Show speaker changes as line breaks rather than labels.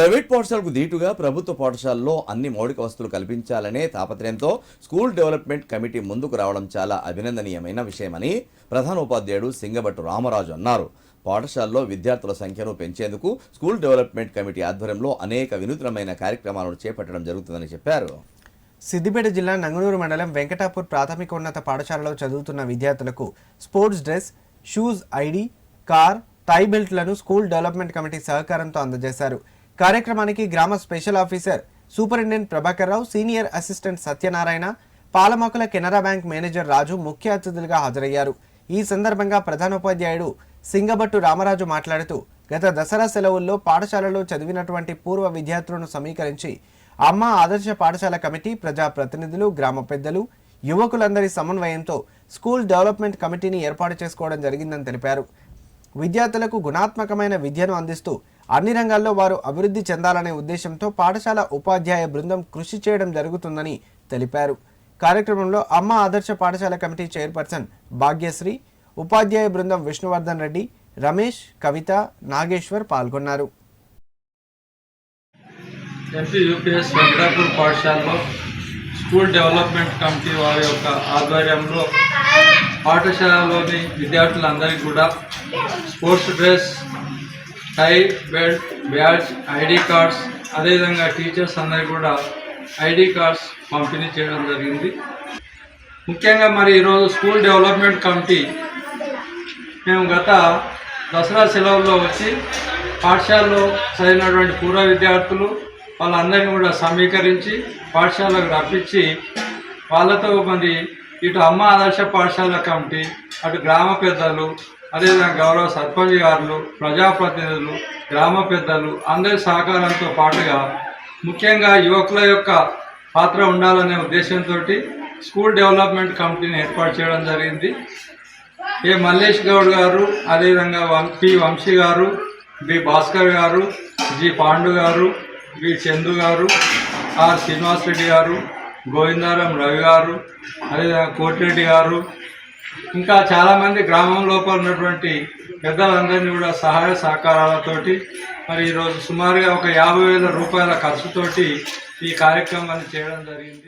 Private పాఠశాలకు ధీటుగా ప్రభుత్వ పాఠశాలలో అన్ని మౌలిక వసతులు కల్పించాలనే తాపత్రయంతో స్కూల్ డెవలప్మెంట్ కమిటీ ముందుకు రావడం చాలా అభినందనీయమైన విషయమని ప్రధాన ఉపాధ్యాయుడు సింగభట్టు రామరాజు అన్నారు. పాఠశాలలో విద్యార్థుల సంఖ్యను పెంచేందుకు స్కూల్ డెవలప్మెంట్ కమిటీ ఆధ్వర్యంలో అనేక వినూత్నమైన కార్యక్రమాలను చేపట్టడం జరుగుతుందని చెప్పారు.
సిద్దిపేట జిల్లా నంగనూరు మండలం వెంకటాపూర్ ప్రాథమికోన్నత పాఠశాలలో చదువుతున్న విద్యార్థులకు sports dress shoes ID card tie బెల్ట్లను school development committee సహకారంతో అందజేశారు. కార్యక్రమానికి గ్రామ special officer superintendent Prabhakar Rao senior assistant Satyanarayana పాలమొక్కల Canara bank manager Raju ముఖ్య అతిథులుగా హాజరయ్యారు. ఈ సందర్భంగా ప్రధానోపాధ్యాయుడు సింగబట్టు రామరాజు మాట్లాడుతూ గత దసరా సెలవుల్లో పాఠశాలలో చదివినటువంటి పూర్వ విద్యార్థులను సమీకరించి అమ్మ ఆదర్శ పాఠశాల కమిటీ ప్రజా ప్రతినిధులు గ్రామ పెద్దలు యువకులందరి సమన్వయంతో స్కూల్ డెవలప్మెంట్ కమిటీని ఏర్పాటు చేసుకోవడం జరిగిందని తెలిపారు. విద్యార్థులకు గుణాత్మకమైన విద్యను అందిస్తూ అన్ని రంగాల్లో వారు అభివృద్ధి చెందాలనే ఉద్దేశంతో పాఠశాల ఉపాధ్యాయ బృందం కృషి చేయడం జరుగుతుందని తెలిపారు. కార్యక్రమంలో అమ్మ ఆదర్శ పాఠశాల కమిటీ చైర్పర్సన్ భాగ్యశ్రీ ఉపాధ్యాయ బృందం విష్ణువర్ధన్ రెడ్డి రమేష్ కవిత నాగేశ్వర్ పాల్గొన్నారు.
ఎంపీ యూపీఎస్ వెంకటాపూర్ పాఠశాలలో స్కూల్ డెవలప్మెంట్ కమిటీ వారి యొక్క ఆధ్వర్యంలో పాఠశాలలోని విద్యార్థులందరికీ కూడా sports dress tie belt badge ID cards అదేవిధంగా టీచర్స్ అందరికీ కూడా ఐడి కార్డ్స్ పంపిణీ చేయడం జరిగింది. ముఖ్యంగా మరి ఈరోజు స్కూల్ డెవలప్మెంట్ కమిటీ మేము గత దసరా సెలవుల్లో వచ్చి పాఠశాలలో చదివినటువంటి పూర్వ విద్యార్థులు వాళ్ళందరినీ కూడా సమీకరించి పాఠశాలకు రప్పించి వాళ్ళతో మరి ఇటు అమ్మ ఆదర్శ పాఠశాల కమిటీ అటు గ్రామ పెద్దలు అదేవిధంగా గౌరవ సర్పంచ్ గారులు ప్రజాప్రతినిధులు గ్రామ పెద్దలు అందరి సహకారంతో పాటుగా ముఖ్యంగా యువకుల యొక్క పాత్ర ఉండాలనే ఉద్దేశంతో స్కూల్ డెవలప్మెంట్ కమిటీని ఏర్పాటు చేయడం జరిగింది. ఏ మల్లేష్ గౌడ్ గారు అదేవిధంగా వం- పి వంశీ గారు బి భాస్కర్ గారు జి పాండు గారు బి చందు గారు ఆర్ శ్రీనివాస్ రెడ్డి గారు గోవిందారాం రవి గారు అదేవిధంగా కోటిరెడ్డి గారు ఇంకా చాలామంది గ్రామం లోపల ఉన్నటువంటి పెద్దలందరినీ కూడా సహాయ సహకారాలతోటి మరి ఈరోజు సుమారుగా ఒక యాభై వేల రూపాయల ఖర్చుతోటి ఈ కార్యక్రమాన్ని చేయడం జరిగింది.